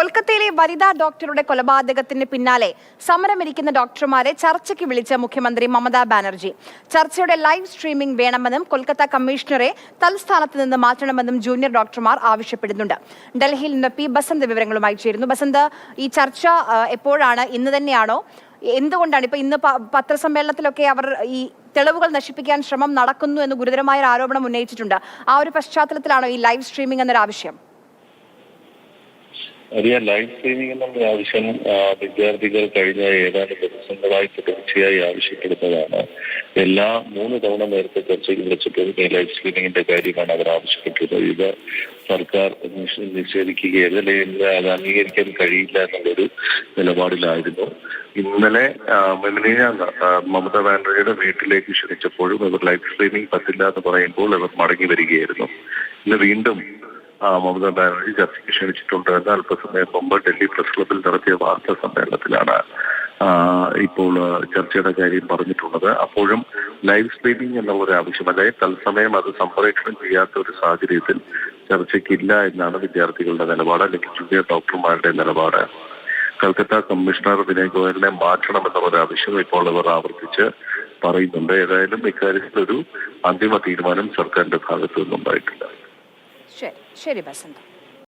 കൊൽക്കത്തയിലെ വനിതാ ഡോക്ടറുടെ കൊലപാതകത്തിന് പിന്നാലെ സമരമിരിക്കുന്ന ഡോക്ടർമാരെ ചർച്ചയ്ക്ക് വിളിച്ച മുഖ്യമന്ത്രി മമതാ ബാനർജി. ചർച്ചയുടെ ലൈവ് സ്ട്രീമിംഗ് വേണമെന്നും കൊൽക്കത്ത കമ്മീഷണറെ തൽസ്ഥാനത്ത് നിന്ന് മാറ്റണമെന്നും ജൂനിയർ ഡോക്ടർമാർ ആവശ്യപ്പെടുന്നുണ്ട്. ഡൽഹിയിൽ നിന്ന് പി ബസന്ത് വിവരങ്ങളുമായി ചേരുന്നു. ബസന്ത് ഈ ചർച്ച എപ്പോഴാണ്? ഇന്ന് തന്നെയാണോ? എന്തുകൊണ്ടാണ് ഇപ്പൊ ഇന്ന് പത്രസമ്മേളനത്തിലൊക്കെ അവർ ഈ തെളിവുകൾ നശിപ്പിക്കാൻ ശ്രമം നടക്കുന്നു എന്ന് ഗുരുതരമായ ആരോപണം ഉന്നയിച്ചിട്ടുണ്ട്. ആ ഒരു പശ്ചാത്തലത്തിലാണോ ഈ ലൈവ് സ്ട്രീമിംഗ് എന്നൊരു ആവശ്യം വലിയ ലൈഫ് സ്ട്രീമിംഗ് എന്നുള്ള ആവശ്യം വിദ്യാർത്ഥികൾ കഴിഞ്ഞ ഏതാനും ദിവസങ്ങളായി തുടർച്ചയായി ആവശ്യപ്പെടുന്നതാണ്. എല്ലാ മൂന്ന് തവണ നേരത്തെ ചർച്ചയ്ക്ക് വിളിച്ചിട്ടും ഈ ലൈഫ് സ്ട്രീമിംഗിന്റെ കാര്യമാണ് അവർ ആവശ്യപ്പെട്ടിരുന്നത്. ഇത് സർക്കാർ നിഷേധിക്കുകയല്ല നിഷേധിക്കുകയോ അല്ലെങ്കിൽ അത് അംഗീകരിക്കാൻ കഴിയില്ല എന്നുള്ളൊരു നിലപാടിലായിരുന്നു. ഇന്നലെ ആ, മമത ബാനർജിയുടെ വീട്ടിലേക്ക് ക്ഷണിച്ചപ്പോഴും ഇവർ ലൈഫ് സ്ട്രീമിംഗ് പറ്റില്ല എന്ന് പറയുമ്പോൾ ഇവർ മടങ്ങി വരികയായിരുന്നു. ഇന്ന് വീണ്ടും മമതാ ബാനർജി ചർച്ചയ്ക്ക് ക്ഷണിച്ചിട്ടുണ്ട്. എന്ന് അല്പസമയം മുമ്പ് ഡൽഹി പ്രസ് ക്ലബിൽ നടത്തിയ വാർത്താ സമ്മേളനത്തിലാണ് ഇപ്പോൾ ചർച്ചയുടെ കാര്യം പറഞ്ഞിട്ടുള്ളത്. അപ്പോഴും ലൈവ് സ്ട്രീമിംഗ് എന്നുള്ള ഒരു ആവശ്യം അതായത് തത്സമയം അത് സംപ്രേഷണം ചെയ്യാത്ത ഒരു സാഹചര്യത്തിൽ ചർച്ചയ്ക്കില്ല എന്നാണ് വിദ്യാർത്ഥികളുടെ നിലപാട് അല്ലെങ്കിൽ ജൂനിയർ ഡോക്ടർമാരുടെ നിലപാട്. കൽക്കത്ത കമ്മീഷണർ വിനയ് ഗോയലിനെ മാറ്റണമെന്ന ഒരു ആവശ്യം ഇപ്പോൾ ഇവർ ആവർത്തിച്ച് പറയുന്നുണ്ട്. ഏതായാലും ഇക്കാര്യത്തിൽ ഒരു അന്തിമ തീരുമാനം സർക്കാരിന്റെ ഭാഗത്തു നിന്നുണ്ടായിട്ടില്ല. ശരി ശരി ബസന്ത്